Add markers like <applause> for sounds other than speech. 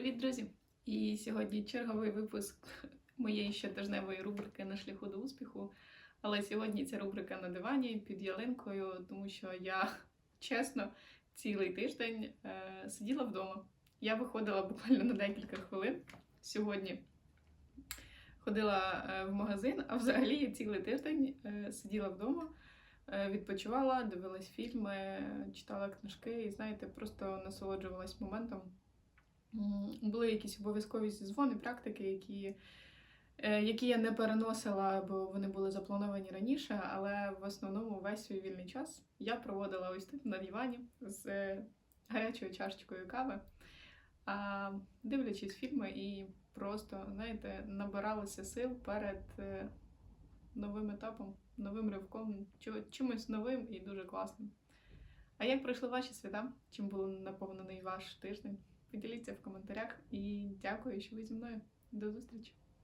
Привіт, друзі! І сьогодні черговий випуск <laughs> моєї щотижневої рубрики на шляху до успіху. Але сьогодні ця рубрика на дивані під ялинкою, тому що я <laughs> чесно цілий тиждень е, сиділа вдома. Я виходила буквально на декілька хвилин сьогодні. Ходила е, в магазин, а взагалі цілий тиждень е, сиділа вдома, е, відпочивала, дивилась фільми, читала книжки і, знаєте, просто насолоджувалась моментом. Були якісь обов'язкові зізвони, практики, які, е, які я не переносила, бо вони були заплановані раніше, але в основному весь свій вільний час я проводила ось тут на дивані з е, гарячою чашечкою кави, дивлячись фільми і просто, знаєте, набиралася сил перед е, новим етапом, новим ривком, чимось новим і дуже класним. А як пройшли ваші свята? Чим був наповнений ваш тиждень? Поділіться в коментарях і дякую, що ви зі мною. До зустрічі!